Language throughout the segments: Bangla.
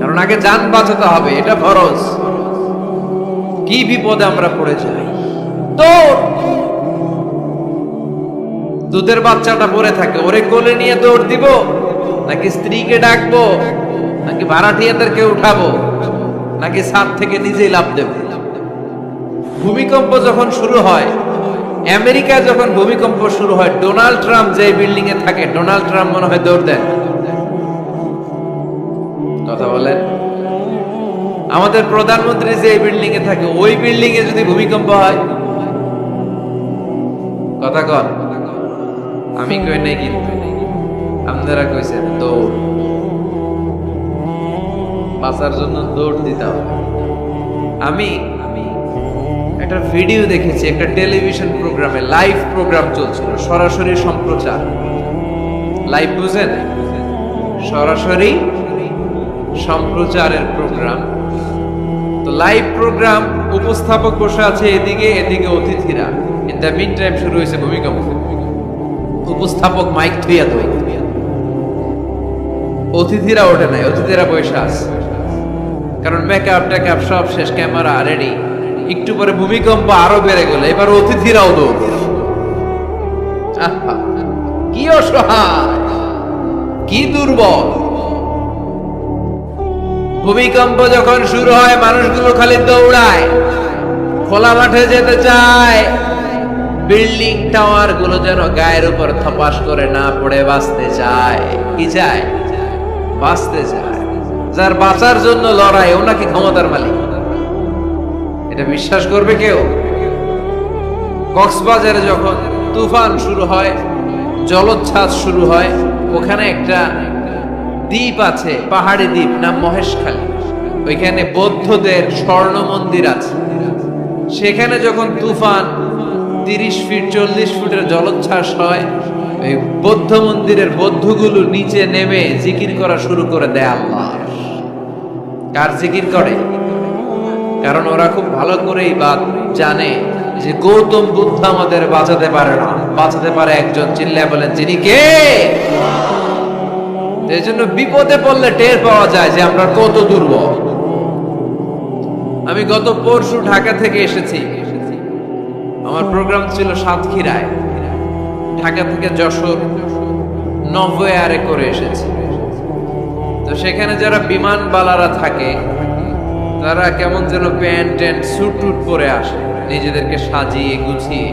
কারণ আগে যান বাঁচাতে হবে, এটা ফরজ। কি বিপদে আমরা পড়ে যাই। দুধের বাচ্চাটা পড়ে থাকে, ওরে কোলে নিয়ে দৌড় দিব? নাকি স্ত্রীকে ডাকবো? নাকি ভাড়াটিয়াদেরকে উঠাবো? নাকি ছাদ থেকে নিজেই লাভ দেব? ভূমিকম্প যখন শুরু হয়, আমেরিকায় যখন ভূমিকম্প শুরু হয়, ডোনাল্ড ট্রাম্প যে বিল্ডিং এ থাকে, ডোনাল্ড ট্রাম্প মনে হয় দৌড় দেন। আমাদের প্রধানমন্ত্রী যে বিল্ডিং এ থাকে, ওই বিল্ডিং এ যদি ভূমিকম্প হয়, কথা কন। আমি কই নাই কিন্তু। আপনারা কইছেন, দৌড়। বাঁচার জন্য দৌড় দিতে আমি একটা ভিডিও দেখেছি, একটা টেলিভিশন প্রোগ্রামে লাইভ প্রোগ্রাম চলছিল, সরাসরি সম্প্রচার। লাইভ বুঝেন? সরাসরি সম্প্রচারের প্রোগ্রাম লাইভ প্রোগ্রাম উপস্থাপক বসে আছে এদিকে এদিকে অতিথিরা। ইন দ্য মিন টাইম শুরু হয়েছে ভূমিকম্প। উপস্থাপক মাইক থুইয়া দই অতিথিরা ওঠে নাই, অতিথিরা বসে আছে। কারণ মেকআপ টেকআপ সব শেষ, ক্যামেরা রেডি একটু পরে ভূমিকম্প আরও বেড়ে গেল, এবার অতিথিরাও দৌড়। কি অসহায়, কি দুর্বল। ভূমিকম্প যখন শুরু হয়, মানুষগুলো খালি দৌড়ায়, খোলা মাঠে যেতে চায়। বিল্ডিং টাওয়ারগুলো যেন গায়ের উপর থপাস করে না পড়ে, বাঁচতে চায়। কি চায়? বাঁচতে চায়। যার বাঁচার জন্য লড়াই, ও নাকি ক্ষমতার মালিক। এটা বিশ্বাস করবে কেউ? কক্সবাজারে যখন তুফান শুরু হয়, জলোচ্ছ্বাস শুরু হয়, ওখানে একটা দ্বীপ আছে, পাহাড়ি দ্বীপ, নাম মহেশখালী। ওইখানে বৌদ্ধদের স্বর্ণ মন্দির আছে। সেখানে যখন তুফান তিরিশ ফিট, চল্লিশ ফুটের জলোচ্ছ্বাস হয় ওই বৌদ্ধ মন্দিরের বৌদ্ধগুলো নিচে নেমে জিকির করা শুরু করে দেয় আল্লাহ। কার জিকির করে? কারণ ওরা খুব ভালো করেই বা জানে যে গৌতম বুদ্ধ আমাদের বাঁচাতে পারে না। বাঁচাতে পারে একজন, চিল্লায় বলেন, যিনি কে? এই জন্য বিপদে পড়লে টের পাওয়া যায় যে আমরা কত দুর্বল। আমি গত পরশু ঢাকা থেকে এসেছি। আমার প্রোগ্রাম ছিল সাতক্ষীরায়। ঢাকা থেকে যশোর নভোয়ারে করে এসেছি। তো সেখানে যারা বিমানবালারা থাকে, তারা কেমন যেন প্যান্ট ট্যান্ট, স্যুট টুট পরে আসে, নিজেদেরকে সাজিয়ে গুছিয়ে।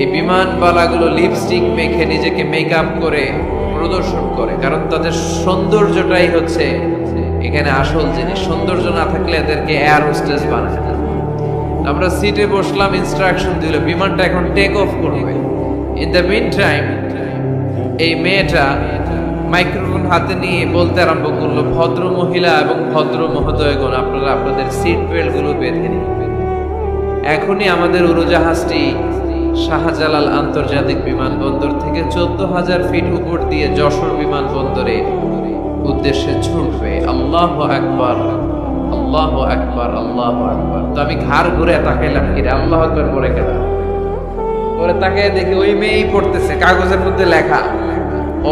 এই বিমানবালাগুলো লিপস্টিক মেখে নিজেকে মেকআপ করে প্রদর্শন করে। কারণ তাদের সৌন্দর্যটাই হচ্ছে এখানে আসল জিনিস। সৌন্দর্য না থাকলে এদেরকে এয়ার হোস্টেস বানায় আমরা সিটে বসলাম ইনস্ট্রাকশন দিল, বিমানটা এখন টেক অফ করবে। ইন দ্য মিন টাইম এই মেয়েটা মাইক্রোফোন হাতে নিয়ে বলতে আরম্ভ করল, ভদ্র মহিলা এবং ভদ্র মহোদয়গণ, আপনারা আপনাদের সিট বেল্টগুলো বেঁধে নিন। এখনই আমাদের উড়োজাহাজটি শাহজালাল আন্তর্জাতিক বিমানবন্দর থেকে চোদ্দ হাজার ফিট উপর দিয়ে যশোর বিমানবন্দরে। উদ্দেশ্যে ছুটবে আল্লাহ আকবার আল্লাহ আকবার আল্লাহ আকবার। তো আমি ঘাড় ঘুরে তাকাইলাম, কিরে, আল্লাহ আকবার পরে কেন পরে তাকে দেখি ওই মেয়েই পড়তেছে, কাগজের মধ্যে লেখা।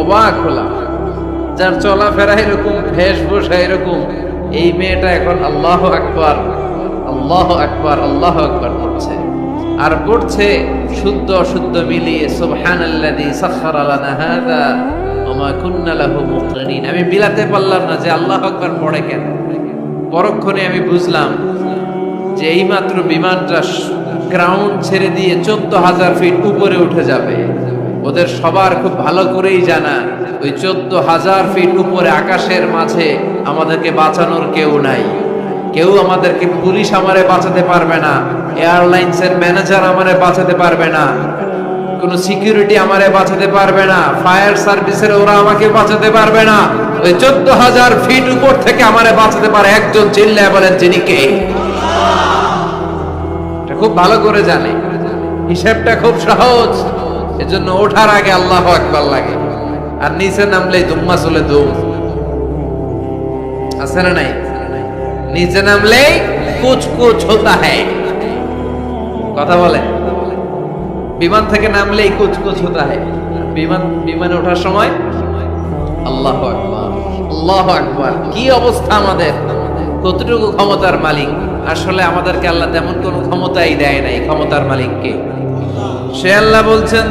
অবাক হলাম, যার চলাফেরা এরকম বেশভূষা এরকম। এই মেয়েটা এখন আল্লাহ আকবার আল্লাহ আকবার, আল্লাহ পড়ছে আর পড়ছে শুদ্ধ অশুদ্ধ মিলিয়ে, সুবহানাল্লাযী সাখখারা হাযা ওয়া মা কুন্না লাহু মুকরিনিন। আমি বিলাতে পারলাম না যে আল্লাহ আকবার পড়ে কেন। পরক্ষণে আমি বুঝলাম যে এইমাত্র বিমানটা গ্রাউন্ড ছেড়ে দিয়ে চোদ্দ হাজার ফিট উপরে উঠে যাবে। ওদের সবার খুব ভালো করেই জানা, ওই চোদ্দ হাজার ফিট উপরে আকাশের মাঝে আমাদেরকে বাঁচানোর কেউ নাই। কেউ আমাদেরকে পুলিশ আমারে বাঁচাতে পারবে না, এয়ারলাইন্সের ম্যানেজার আমারে বাঁচাতে পারবে না, কোনো সিকিউরিটি আমারে বাঁচাতে পারবে না, ফায়ার সার্ভিসের ওরা আমাকে বাঁচাতে পারবে না। ওই চোদ্দ হাজার ফিট উপর থেকে আমারে বাঁচাতে পারে একজন চিল্লায় বলেন, যিনি কে? খুব ভালো করে জানে। হিসাবটা খুব সহজ। এজন্য ওঠার আগে আল্লাহ একবার লাগে। আর নিচে নামলেই দুম্মা চলে দুম আছে না নাই? নিচে নামলেই কুচ কুচ হতা হ্যায় কথা বলে? বিমান থেকে নামলেই কুচ কুচ হতা হ্যায় বিমান, বিমানে ওঠার সময়? আল্লাহ আল্লাহ আকবার। কি অবস্থা আমাদের? কতটুকু ক্ষমতার মালিক? আসলে আমাদেরকে আল্লাহ তেমন কোনো ক্ষমতাই দেয় নাই ক্ষমতার মালিককে। সে আল্লাহ বলছেন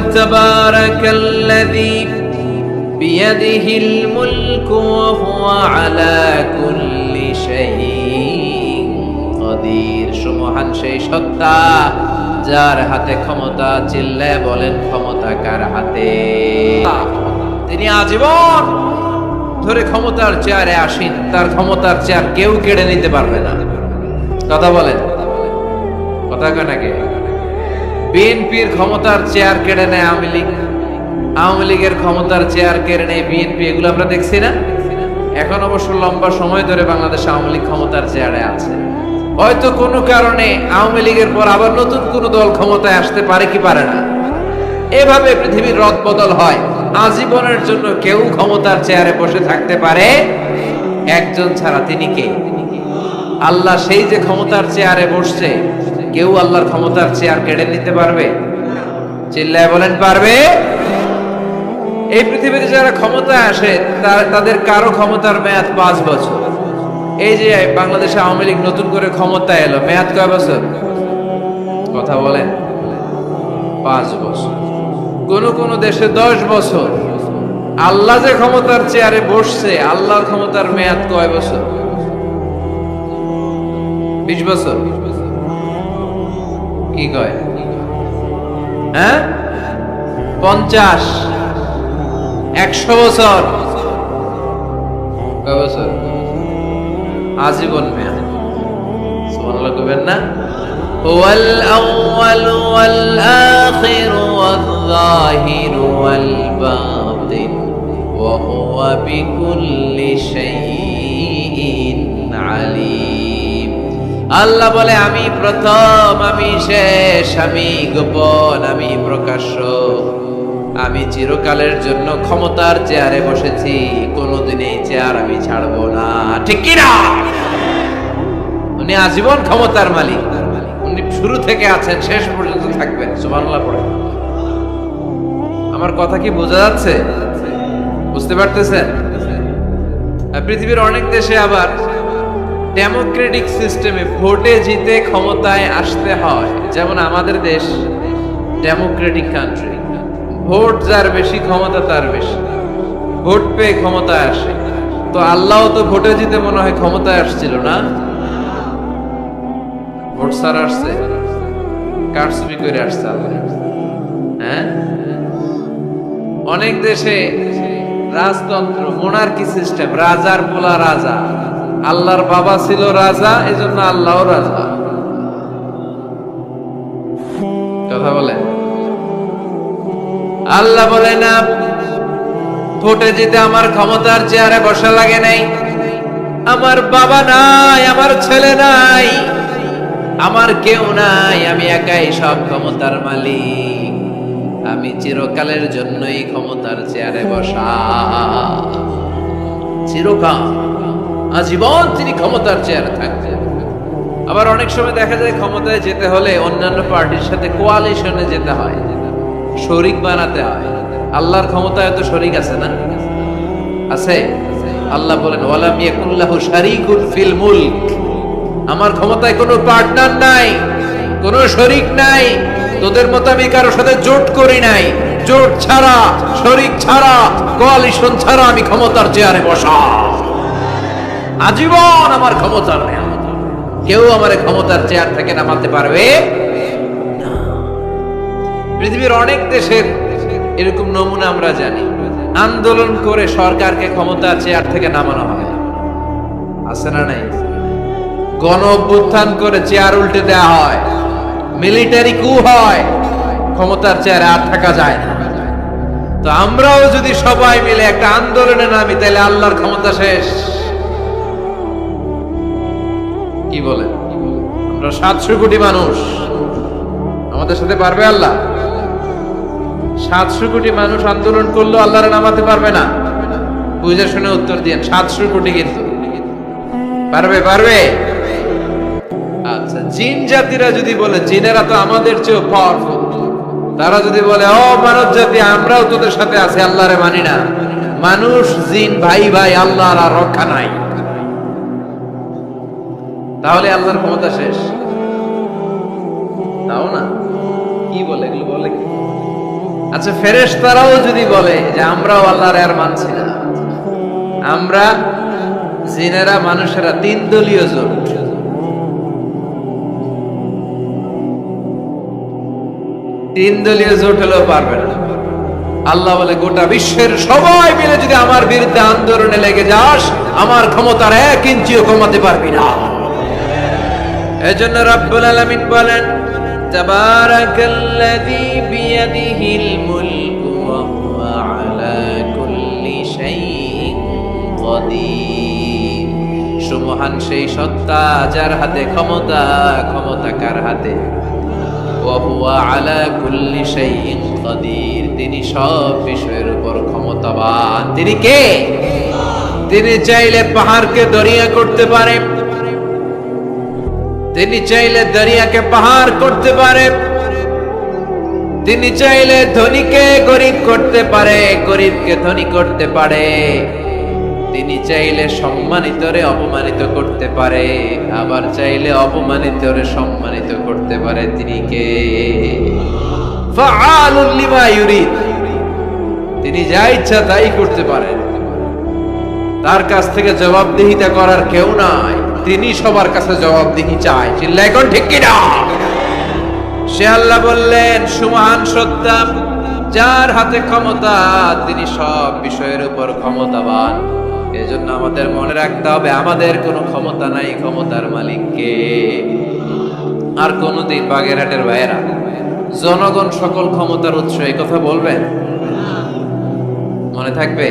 বিয়াদিহিল মুলকু হুয়া আলা কুল্লি শাইইন। কদির সুমহান সেই সত্তা, যার হাতে ক্ষমতা চিল্লায় বলেন ক্ষমতা কার হাতে? তিনি আজীবন ধরে ক্ষমতার চেয়ারে আসেন, তার ক্ষমতার চেয়ার কেউ কেড়ে নিতে পারবে না। কথা বলেন। কথা কয় নাকি বিএনপির ক্ষমতার চেয়ার কেড়ে নেয় আওয়ামী লীগ। আওয়ামী লীগের ক্ষমতার চেয়ার কেড়ে নেয় বিএনপি, এগুলো আমরা দেখছি না? এখন অবশ্য লম্বা সময় ধরে বাংলাদেশ আওয়ামী লীগ ক্ষমতার চেয়ারে আছে। হয়তো কোনো কারণে আওয়ামী লীগের পর আবার নতুন কোন দল ক্ষমতায় আসতে পারে কি পারে না। এভাবে পৃথিবীর রদ বদল হয়। আজীবনের জন্য কেউ ক্ষমতার চেয়ারে বসে থাকতে পারে একজন ছাড়া তিনি কে? আল্লাহ সেই যে ক্ষমতার চেয়ারে বসছে, কেউ আল্লাহর ক্ষমতার চেয়ার কেড়ে নিতে পারবে? চিল্লায় বলেন, পারবে? এই পৃথিবীতে যারা ক্ষমতায় আসে তাদের কারও ক্ষমতার মেয়াদ পাঁচ বছর। এই যে বাংলাদেশে আওয়ামী লীগ নতুন করে ক্ষমতা এলো, মেয়াদ কয় বছর? কথা বলেন। পাঁচ বছর। কোন কোন দেশে দশ বছর। আল্লাহ যে ক্ষমতার চেয়ারে বসছে, আল্লাহর ক্ষমতার মেয়াদ কয় বছর? বিশ বছর। কি কয়? হ্যাঁ? পঞ্চাশ। একশো বছর। কয় বছর? আজীবন মেয়াদ। না? ওয়াল আউয়াল ওয়াল আখির ওয়াল যাহির ওয়াল বাতিন বিকুল্লি আল্লাহ বলে, আমি প্রথম, আমি শেষ, আমি গোপন, আমি প্রকাশ্য। আমি চিরকালের জন্য ক্ষমতার চেয়ারে বসেছি। কোনোদিন এই চেয়ার আমি ছাড়বো না। ঠিক কিনা? উনি আজীবন ক্ষমতার মালিক। উনি শুরু থেকে আছেন, শেষ পর্যন্ত থাকবেন। সুবহানাল্লাহ পড়ে। আমার কথা কি বোঝা যাচ্ছে? বুঝতে পারতেছেন? পৃথিবীর অনেক দেশে আবার ডেমোক্রেটিক সিস্টেমে ভোটে জিতে ক্ষমতায় আসতে হয়। যেমন আমাদের দেশ, ডেমোক্রেটিক কান্ট্রি। ভোট যার বেশি ক্ষমতা, তার বেশি। ভোট পেয়ে ক্ষমতায় আসে। তো আল্লাহ তো ভোটে জিতে মনে হয় ক্ষমতায় আসছিল না? ভোট সার আসছে। করে আসছে আল্লাহ? হ্যাঁ? অনেক দেশে রাজতন্ত্র মোনার্কি সিস্টেম রাজার পোলা রাজা। আল্লাহর বাবা ছিল রাজা, এজন্য আল্লাহও রাজা। কথা বলে আল্লাহ বলে না, ভোটে জিতে আমার ক্ষমতার চেয়ারে বসা লাগে নাই। আমার বাবা নাই, আমার ছেলে নাই, আমার কেউ নাই, আমি একাই সব ক্ষমতার মালিক। আমি চিরকালের জন্যই ক্ষমতার চেয়ারে বসা। চিরকাল, আজীবন তিনি ক্ষমতার চেয়ারে থাকবেন। আবার অনেক সময় দেখা যায় ক্ষমতায় যেতে হলে অন্যান্য পার্টির সাথে কোয়ালিশনে যেতে হয়। শরিক বানাতে হয়। আল্লাহর ক্ষমতায় তো শরিক আছে না? আছে? আল্লাহ বলেন, ওয়ালাম ইয়াকুল্লাহু শারিকুন ফিল মুলক। আমার ক্ষমতায় কোনো পার্টনার নাই, কোনো শরিক নাই। তোদের মতো আমি কারও সাথে জোট করি নাই। জোট ছাড়া, শরিক ছাড়া কোয়ালিশন ছাড়া আমি ক্ষমতার চেয়ারে বসা। আজীবন আমার ক্ষমতার নেই। কেউ আমার ক্ষমতার চেয়ার থেকে নামাতে পারবে। পৃথিবীর অনেক দেশের এরকম নমুনা আমরা জানি। আন্দোলন করে সরকারকে ক্ষমতার চেয়ার থেকে নামানো হয় আছে না নাই? গণ অভ্যুত্থান করে চেয়ার উল্টে দেওয়া হয়। মিলিটারি কু হয়। ক্ষমতার চেয়ারে আর থাকা যায় না। তো আমরাও যদি সবাই মিলে একটা আন্দোলনে নামি তাহলে আল্লাহর ক্ষমতা শেষ। কি বলে আমরা সাতশো কোটি মানুষ। আমাদের সাথে পারবে আল্লাহ? সাতশো কোটি মানুষ আন্দোলন করলেও আল্লাহরে নামাতে পারবে না। বুঝে শুনে উত্তর দিয়েন, সাতশো কোটি কিন্তু। পারবে পারবে? আচ্ছা জিন জাতিরা যদি বলে, জিনেরা তো আমাদের চেয়েও পাওয়ারফুল তারা যদি বলে, ও মানব জাতি, আমরাও তোদের সাথে আছি, আল্লাহরে মানি না। মানুষ, জিন, ভাই ভাই, আল্লাহর আর রক্ষা নাই। তাহলে আল্লাহর ক্ষমতা শেষ। তাও না? আচ্ছা ফেরেশ তারাও যদি বলে যে আমরাও আল্লাহর আর মানছি না আমরা জিনেরা, মানুষেরা তিন দলীয় জোট। তিন দলীয় জোট হলেও পারবে না। আল্লাহ বলে, গোটা বিশ্বের সবাই মিলে যদি আমার বিরুদ্ধে আন্দোলনে লেগে যাস, আমার ক্ষমতার এক ইঞ্চিও কমাতে পারবি না। এজন্য রব্বুল আলামিন বলেন তাবারাকাল্লাযী বিয়াদিহিল মুলকু ওয়া হুয়া আলা কুল্লি শাইইন কদির সুমহান সেই সত্তা যার হাতে ক্ষমতা ক্ষমতা কার হাতে? ওয়া হুয়া আলা কুল্লি শাইইন কদির তিনি সব বিষয়ের উপর ক্ষমতাবান। তিনি কে? তিনি চাইলে পাহাড়কে দরিয়া করতে পারে। তিনি চাইলে দরিয়াকে পাহাড় করতে পারে। তিনি চাইলে ধনীকে গরিব করতে পারে, গরিবকে ধনী করতে পারে। তিনি চাইলে সম্মানিতরে অপমানিত করতে পারে, আবার চাইলে অপমানিতরে সম্মানিত করতে পারে। তিনি কে? তিনি যা ইচ্ছা তাই করতে পারেন। তার কাছ থেকে জবাবদিহিতা করার কেউ নাই। তিনি সবার কাছে জবাবদিহি চায়। চিল্লা এখন ঠিক কিনা? সে আল্লাহ বললেন, সুমহান সত্তা যার হাতে ক্ষমতা, তিনি সব বিষয়ের উপর ক্ষমতাবান। এজন্য আমাদের মনে রাখতে হবে, আমাদের কোনো ক্ষমতা নাই, ক্ষমতার মালিককে আর কোনদিন বাগেরহাটের ভাইয়েরা, জনগণ সকল ক্ষমতার উৎস এই কথা বলবেন মনে থাকবে?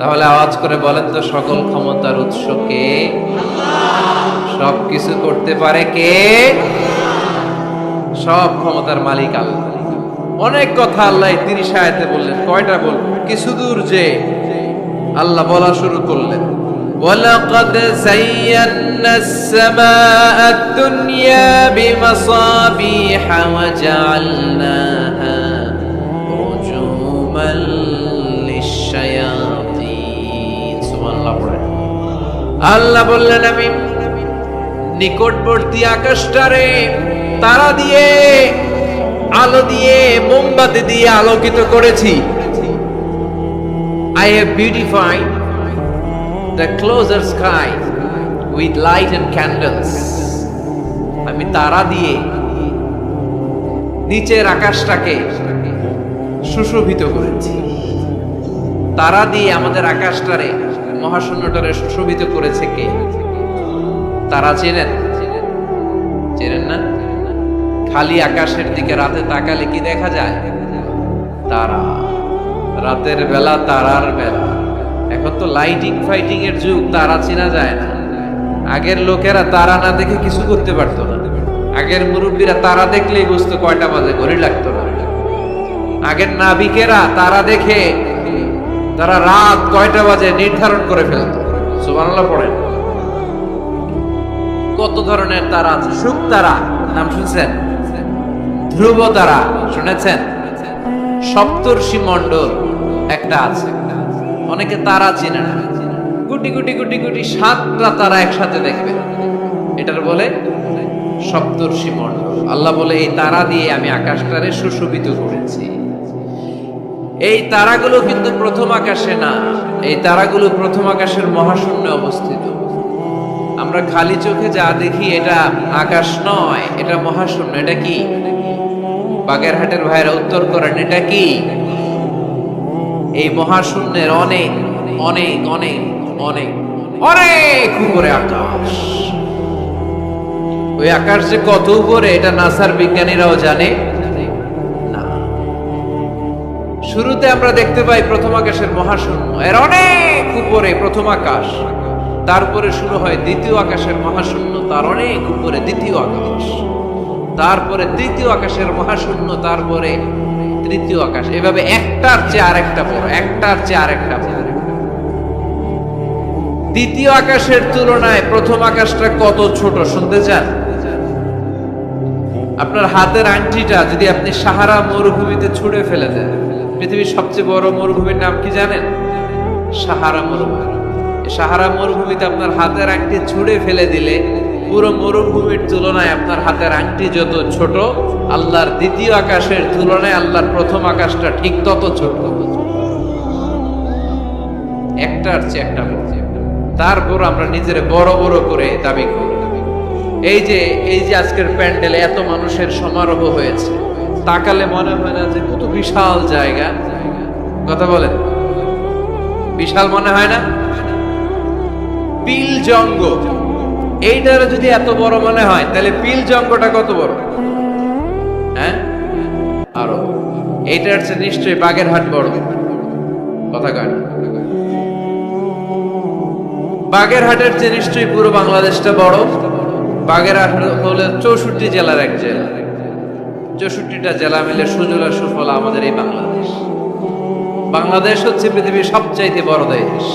তাহলে আওয়াজ করে বলেন তো সকল ক্ষমতার উৎস কে সব কিছু করতে পারে কে সব ক্ষমতার মালিক আল্লাহ অনেক কথা আল্লাহ তিরিশ আয়াতে বললেন কয়টা বল কিছু দূর যে আল্লাহ বলা শুরু করলেন ولقد زينا السماء الدنيا بمصابيح وجعلناها رجوما আল্লাহ বললেন, আমি নিকটবর্তী আকাশটারে তারা দিয়ে, আলো দিয়ে, মোমবাতি দিয়ে আলোকিত করেছি। I have beautified the closer sky with light and candles আমি তারা দিয়ে নিচের আকাশটাকে সুশোভিত করেছি। তারা দিয়ে আমাদের আকাশটারে মহাশূন্যটারে সুশোভিত করেছে কে? তারা চেনেন? চেনেন না? খালি আকাশের দিকে রাতে তাকালে কি দেখা যায়? তারা। রাতের বেলা তারার বেলা। এখন তো লাইটিং ফাইটিং এর যুগ, তারা চেনা যায় না। আগের লোকেরা তারা না দেখে কিছু করতে পারতো না। আগের মুরব্বীরা তারা দেখলেই বুঝতো কয়টা বাজে, ঘড়ি লাগতো না। আগের নাবিকেরা তারা দেখে তারা রাত কয়টা বাজে নির্ধারণ করে ফেলত। সুবহানাল্লাহ পড়েন। কত ধরনের তারা আছে? সুখ তারা, নাম শুনছেন? ধ্রুব তারা, শুনেছেন? সপ্তর্ষি মণ্ডল একটা আছে। অনেকে তারা চিনে না। গুটি গুটি গুটি গুটি সাতটা তারা একসাথে দেখবে। এটার বলে সপ্তর্ষি মণ্ডল। আল্লাহ বলে, এই তারা দিয়ে আমি আকাশটারে সুশোভিত করেছি। এই তারাগুলো কিন্তু প্রথম আকাশে না, এই তারাগুলো প্রথম আকাশের মহাশূন্যে অবস্থিত। আমরা খালি চোখে যা দেখি এটা আকাশ নয়, এটা মহাশূন্য, এটা কি? বাগেরহাটের ভাইয়েরা উত্তর করেন, এটা কি? এই মহাশূন্যের অনেক অনেক অনেক অনেক অনেক উপরে আকাশ। ওই আকাশ যে কত উপরে, এটা নাসার বিজ্ঞানীরাও জানে। শুরুতে আমরা দেখতে পাই প্রথম আকাশের মহাশূন্য। এর অনেক উপরে প্রথম আকাশ। তারপরে শুরু হয় দ্বিতীয় আকাশের মহাশূন্য, তার অনেক উপরে দ্বিতীয় আকাশ। তারপরে তৃতীয় আকাশের মহাশূন্য, তারপরে তৃতীয় আকাশ। এভাবে একটার চেয়ে আরেকটা বড়, একটার চেয়ে আরেকটা বড়। দ্বিতীয় আকাশের তুলনায় প্রথম আকাশটা কত ছোট, শুনতে চান? আপনার হাতের আংটিটা যদি আপনি সাহারা মরুভূমিতে ছুড়ে ফেলে দেন পৃথিবীর সবচেয়ে বড় মরুভূমির নাম কি জানেন? সাহারা মরুভূমি। সাহারা মরুভূমিতে আপনার হাতের আংটি ছুঁড়ে ফেলে দিলে পুরো মরুভূমির তুলনায় আপনার হাতের আংটি যত ছোট, আল্লাহর দ্বিতীয় আকাশের তুলনায় আল্লাহর প্রথম আকাশটা ঠিক তত ছোট। একটার চেয়ে একটা। তারপর আমরা নিজের বড় বড় করে দাবি করি। এই যে এই যে আজকের প্যান্ডেলে এত মানুষের সমারোহ হয়েছে তাকালে মনে হয় না যে কত বিশাল জায়গা। কথা বলেন বিশাল মনে হয় না? পিল জঙ্গ। এইটার যদি এত বড় মনে হয়, তাহলে পিল জঙ্গটা কত বড়? হ্যাঁ? আরও। এইটার চেয়ে নিশ্চয়ই বাগেরহাট বড়। কথা কয় বাগেরহাটের চেয়ে নিশ্চয়ই পুরো বাংলাদেশটা বড়। বাগেরহাট হলো চৌষট্টি জেলার এক জেলা। চৌষট্টিটা জেলা মিলে সুজলা সুফলা আমাদের এই বাংলাদেশ। বাংলাদেশ হচ্ছে পৃথিবীর সবচাইতে বড় দেশ।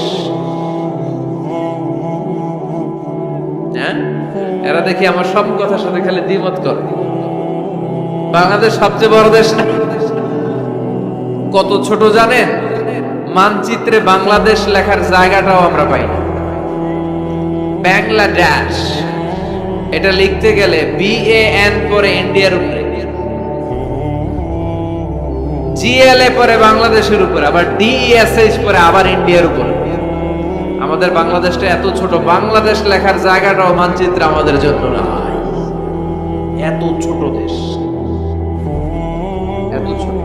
হ্যাঁ? এরা দেখি আমার সব কথার সাথে খালি দ্বিমত করে। বাংলাদেশ সবচেয়ে বড় দেশ না? কত ছোট জানেন? মানচিত্রে বাংলাদেশ লেখার জায়গাটাও আমরা পাই বাংলাদেশ। এটা লিখতে গেলে বি এ এন পরে ইন্ডিয়ার জিএলএ পরে বাংলাদেশের উপরে, আবার ডিএসএইচ পরে আবার ইন্ডিয়ার উপরে। আমাদের বাংলাদেশটা এত ছোট, বাংলাদেশ লেখার জায়গাটাও মানচিত্র আমাদের জন্য না এত ছোট দেশ। এত ছোট।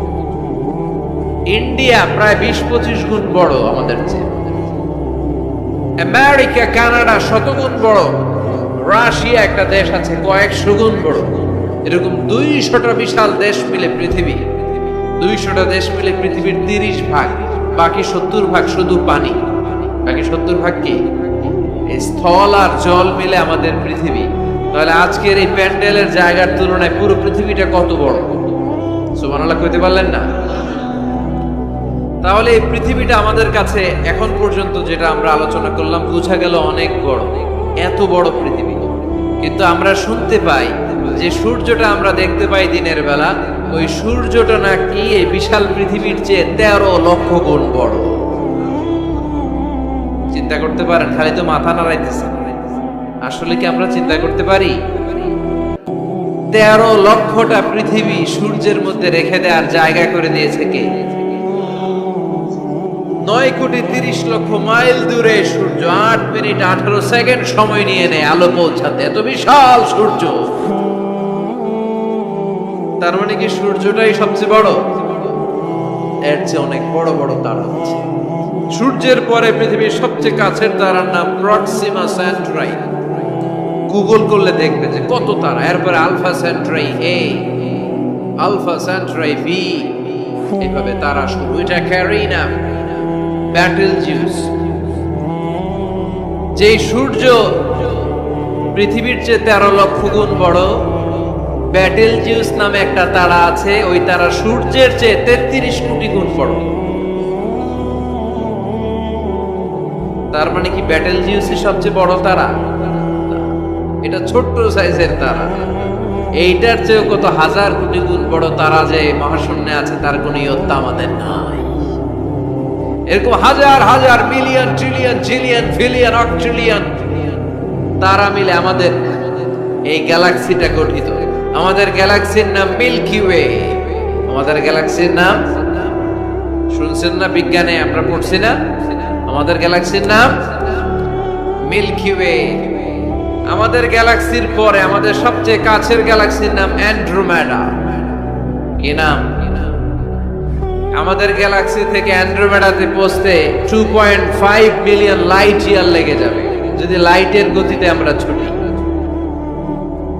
ইন্ডিয়া প্রায় বিশ পঁচিশ গুণ বড় আমাদের চেয়ে। আমেরিকা কানাডা শতগুণ বড়। রাশিয়া একটা দেশ আছে কয়েকশো গুণ বড়। এরকম দুইশোটা বিশাল দেশ মিলে পৃথিবী। দুইশোটা দেশ মিলে পৃথিবীর তিরিশ ভাগ, বাকি সত্তর ভাগ শুধু পানি। বাকি সত্তর ভাগ কি? স্থল আর জল মিলে আমাদের পৃথিবী। তাহলে আজকের এই প্যান্ডেলের জায়গার তুলনায় পুরো পৃথিবীটা কত বড়? সুবহানাল্লাহ কইতে পারলেন না? তাহলে এই পৃথিবীটা আমাদের কাছে এখন পর্যন্ত যেটা আমরা আলোচনা করলাম, বোঝা গেল অনেক বড়, এত বড় পৃথিবী। কিন্তু আমরা শুনতে পাই যে সূর্যটা আমরা দেখতে পাই দিনের বেলা ওই সূর্যটা নাকি এই বিশাল পৃথিবীর চেয়ে তেরো লক্ষ গুণ বড়। চিন্তা করতে পারেন, খালি তো মাথা নাড়াইতেছে। আসলে কি আমরা চিন্তা করতে পারি? তেরো লক্ষটা পৃথিবী সূর্যের মধ্যে রেখে দেওয়ার জায়গা করে দিয়েছে কে? নয় কোটি তিরিশ লক্ষ মাইল দূরে সূর্য, আট মিনিট আঠারো সেকেন্ড সময় নিয়ে নেয় আলো পৌঁছাতে। এত বিশাল সূর্য। তার মানে কি সূর্যটাই সবচেয়ে বড়? এর চেয়ে অনেক বড় বড় তারা আছে সূর্যের পরে পৃথিবীর সবচেয়ে কাছের তারার নাম প্রক্সিমা সেন্ট্রাই গুগল করলে দেখবে যে কত তারা। এরপরে alpha Centauri A, alpha Centauri B, এভাবে তারা শুরু এটা ক্যারিনা ব্যাটেল জিউস। যেই সূর্য পৃথিবীর চেয়ে তেরো লক্ষ গুণ বড় ব্যাটেল জিউস নামে একটা তারা আছে, ওই তারা সূর্যের চেয়ে তেত্রিশ কোটি গুণ বড়। তার মানে কি ব্যাটেল জিউসই সবচেয়ে বড় তারা? এটা ছোট্ট সাইজের তারা। এইটার চেয়েও কত হাজার কোটি গুণ বড় তারা যে মহাশূন্যে আছে, তার কোনো ইয়ত্তা আমাদের নাই। এরকম হাজার হাজার, মিলিয়ন, ট্রিলিয়ন, জিলিয়ন, ফিলিয়ন অক্ট্রিলিয়ন তারা মিলে আমাদের এই গ্যালাক্সিটা গঠিত। আমাদের গ্যালাক্সির নাম মিল্কি ওয়ে। আমাদের গ্যালাক্সির নাম? শুনছেন না বিজ্ঞানে? আমরা পড়ছি না? আমাদের গ্যালাক্সির নাম? Milky Way. আমাদের গ্যালাক্সির পরে আমাদের সবচেয়ে কাছের গ্যালাক্সির নাম অ্যান্ড্রোমেডা কি নাম? আমাদের গ্যালাক্সি থেকে অ্যান্ড্রোমেডাতে পৌঁছতে two point five million light year লেগে যাবে। যদি লাইটের গতিতে আমরা ছুটি।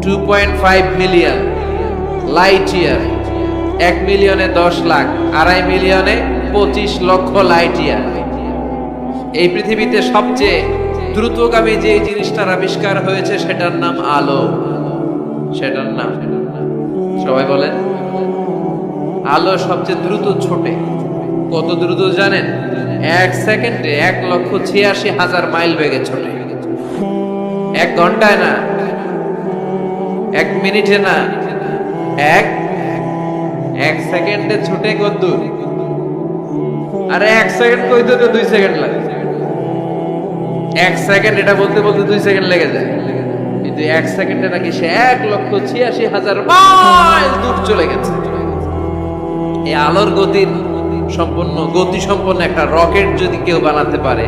Two point five million light year এক মিলিয়নে দশ লাখ, আড়াই মিলিয়নে পঁচিশ লক্ষ লাইট ইয়ার এই পৃথিবীতে সবচেয়ে দ্রুতগামী যে জিনিসটার আবিষ্কার হয়েছে, সেটার নাম আলো। সেটার নাম সবাই বলেন। আলো সবচেয়ে দ্রুত ছোটে। কত দ্রুত জানেন? এক সেকেন্ডে এক লক্ষ ছিয়াশি হাজার মাইল বেগে ছোটে। এক ঘন্টায় না এক মিনিটে না, এক এক সেকেন্ডে ছুটে কত আরে এক সেকেন্ড কইতে তো দুই সেকেন্ড লাগে। এক সেকেন্ড এটা বলতে বলতে দুই সেকেন্ড লেগে যায়। কিন্তু এক সেকেন্ডে নাকি সে এক লক্ষ ছিয়াশি হাজার মাইল দূর চলে গেছে। এই আলোর গতির সম্পন্ন, গতি সম্পন্ন একটা রকেট যদি কেউ বানাতে পারে,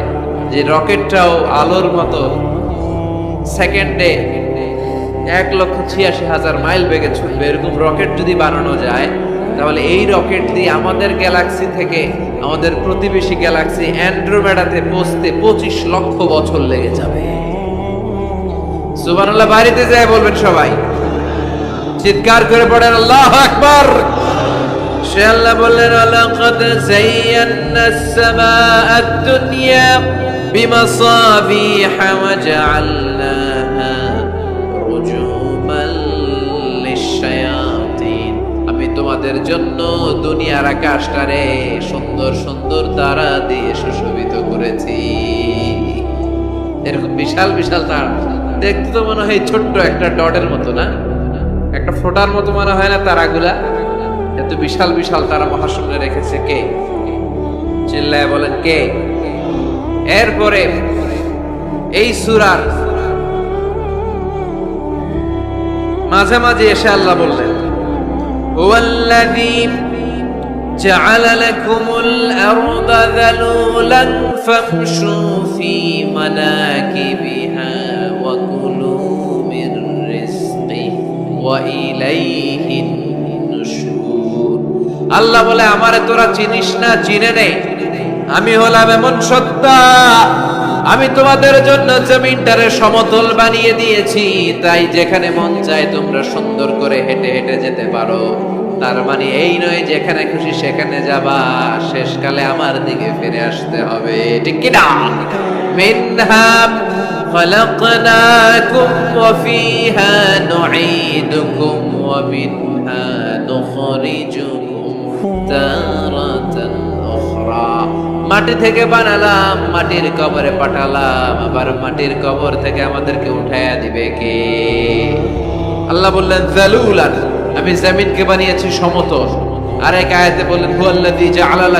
যে রকেটটাও আলোর মতো সেকেন্ডে এক লক্ষ ছিয়াশি হাজার মাইল বেগে ছুটবে। এরকম রকেট যদি বানানো যায়, তাহলে এই রকেট দিয়ে আমাদের গ্যালাক্সি থেকে, আমাদের প্রতিবেশী গ্যালাক্সি অ্যান্ড্রোমেডাতে পৌঁছতে পঁচিশ লক্ষ বছর লেগে যাবে। সুবানুল্লাহ বাড়িতে যায় বলবেন সবাই। চিৎকার করে পড়েন, আল্লাহ আকবার! সে আল্লাহ বললেন, আলাকাদ জাইয়ান্না সামা আমি তোমাদের জন্য দুনিয়ার আকাশটারে সুন্দর সুন্দর তারা দিয়ে সুশোভিত করেছি। এরকম বিশাল বিশাল তারা। দেখতে তো মনে হয় ছোট্ট একটা ডটের মতো, না? একটা ফোটার মতো মনে হয় না তারাগুলা? এত বিশাল বিশাল তারা মহাশূন্যে রেখেছে কে? চিল্লায় বলেন কে? এরপরে এই সুরার মাঝে মাঝে এসে আল্লাহ বললেন ওয়াল্লাযী جعل لكم الأرض ذلولا فامشوا في مناكبها وكلوا من رزقه وإليه النشور আল্লাহ বলে আমারে তোরা চিনিস না চিনে নে আমি হলাম এমন সত্তা আমি তোমাদের জন্য জমিনটারে সমতল বানিয়ে দিয়েছি তাই যেখানে মন চায় তোমরা সুন্দর করে হেঁটে হেঁটে যেতে পারো তার মানে এই নয় যেখানে খুশি সেখানে যাবা শেষকালে আমার দিকে ফিরে আসতে হবে ঠিক কি না মিনহা خلقناكم وفيها نعيدكم ومنها نخرجكم تارة أخرى মাটি থেকে বানালাম, মাটির কবরে পাঠালাম। আবার মাটির কবর থেকে আমাদেরকে উঠাইয়া দিবে কে? আল্লাহ বললেন, জালুলান। আমি জমিনকে বানিয়েছি সমতল। আর এক আয়াতে বললেন, হুয়াল্লাযী জাআলা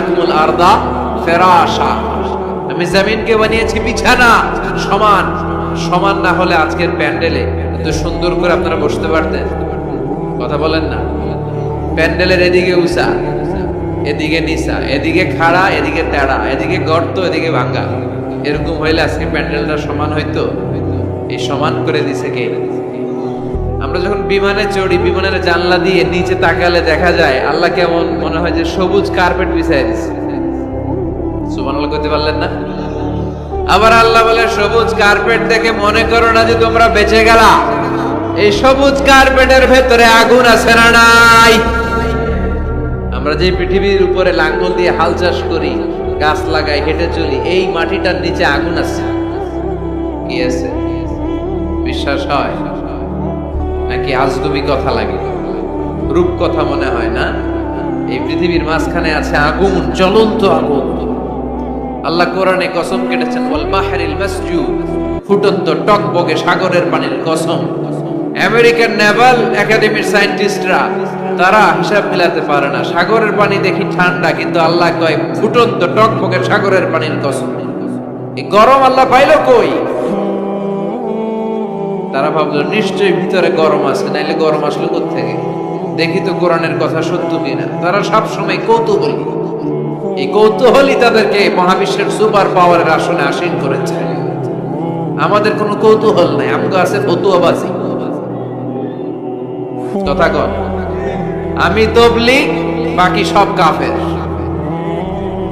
আমি জমিনকে বানিয়েছি বিছানা, সমান। সমান না হলে আজকের প্যান্ডেলে এত সুন্দর করে আপনারা বসতে পারতেন। কথা বলেন না। প্যান্ডেলের এদিকে উষা। এদিকে নিসা, এদিকে খাড়া, এদিকে তেড়া এদিকে গর্ত, এদিকে ভাঙ্গা। এরকম হইলে আজকে প্যান্ডেলটা সমান হইতো? এই সমান করে দিছে কে? আমরা যখন বিমানে চড়ি, বিমানের জানলা দিয়ে নিচে তাকালে দেখা যায়, আল্লাহ কেমন মনে হয় যে সবুজ কার্পেট বিছাই দিছে। সুবহানাল্লাহ করতে পারলেন না? আবার আল্লাহ বলে, সবুজ কার্পেট দেখে মনে করো না যে তোমরা বেঁচে গেলা। এই সবুজ কার্পেটের ভেতরে আগুন আছে না নাই? আমরা যে পৃথিবীর উপরে লাঙ্গল দিয়ে হাল চাষ করি, গাছ লাগাই, হেঁটে চলি, এই মাটিটার নিচে আগুন আছে। কি আছে? বিশ্বাস হয়? নাকি আজগুবি কথা লাগে? রূপ কথা মনে হয় না? এই পৃথিবীর মাঝখানে আছে আগুন, জ্বলন্ত আগুন। আল্লাহ কোরআনে কসম কেটেছেন, ওয়াল বাহরিল মাসজুদ ফুটন্ত টকবগে সাগরের পানির কসম। আমেরিকান নেভাল একাডেমির সায়েন্টিস্টরা, তারা হিসাব মিলাতে পারে না। সাগরের পানি দেখি ঠান্ডা, কিন্তু আল্লাহ কয়, ফুটন্ত টকবগে সাগরের পানির কসম। এই গরম আল্লাহ পাইলো কই? তারা ভাবলো, নিশ্চয়ই ভিতরে গরম আছে, নাইলে গরম আসলো থেকে দেখি তো কোরআনের কথা সত্য কিনা। তারা সব সময় কৌতূহলী। এই কৌতূহলই তাদেরকে মহাবিশ্বের সুপার পাওয়ারের আসনে আসীন করেছে। আমাদের কোনো কৌতূহল নাই, আমগো আছে ফতুয়াবাজি। কথা আমি তবলিগ, বাকি সব কাফের।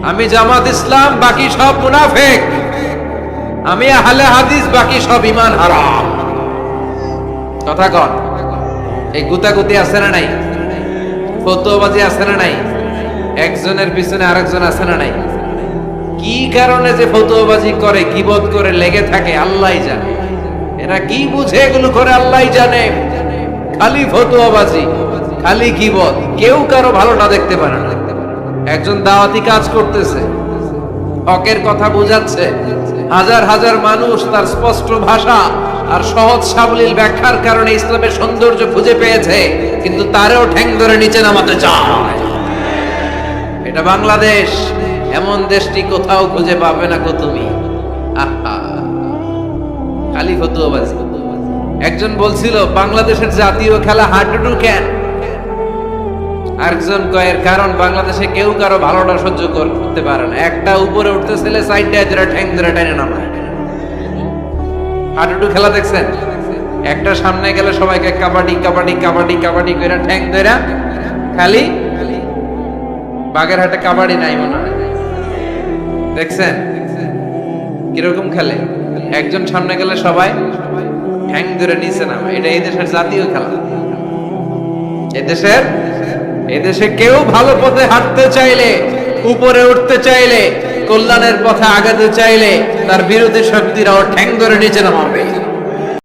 আমি জামাত ইসলাম, বাকি সব মুনাফেক। আমি আহলে হাদিস, বাকি সব ইমান হারাম। এই গুতাগুতি আছে না নাই? ফতুয়াবাজি আছে না নাই? একজনের পিছনে আরেকজন আছে না নাই? কি কারণে যে ফতুয়াবাজি করে কিবত করে, লেগে থাকে আল্লাহ জানে। এরা কি বুঝে, এগুলো করে আল্লাহ জানে। খালি ফতুয়াবাজি, খালি কিবত, কেউ কারও ভালোটা দেখতে পারে না। একজন দাওয়াতি কাজ করতেছে, হকের কথা বুঝাচ্ছে, হাজার হাজার মানুষ তার স্পষ্ট ভাষা আর সহজ সাবলীল ব্যাখ্যার কারণে ইসলামের সৌন্দর্য খুঁজে পেয়েছে, কিন্তু তারেও ঠ্যাং ধরে নিচে নামাতে চায়। এটা বাংলাদেশ, এমন দেশটি কোথাও খুঁজে পাবে না কো তুমি। আহা, খালি ফতুয়াবাজি। একজন বলছিল, বাংলাদেশের জাতীয় খেলা হাডুডু কেন? আরেকজন কয়ের কারণ বাংলাদেশে কেউ কারও ভালোটা সহ্য করতে পারে না। একটা উপরে উঠতে ছেলে সাইডটা ধরে ঠ্যাং ধরে টেনে নামায়। হাডুডু খেলা দেখছেন? একটা সামনে গেলে সবাইকে কাবাডি কাবাডি কাবাডি কাবাডি করে ঠ্যাং ধরে খালি বাগের হাটে কাবাডি নাই মনে হয়। দেখছেন? কীরকম খেলে? একজন সামনে গেলে সবাই ঠ্যাং ধরে নিচে নামে। এটা এই দেশের জাতীয় খেলা। এদেশের এদেশে কেউ ভালো পথে হাঁটতে চাইলে, উপরে উঠতে চাইলে, কল্যাণের পথে আগাতে চাইলে, তার বিরোধী শক্তিরাও ঠ্যাং ধরে নিচে নামাবে।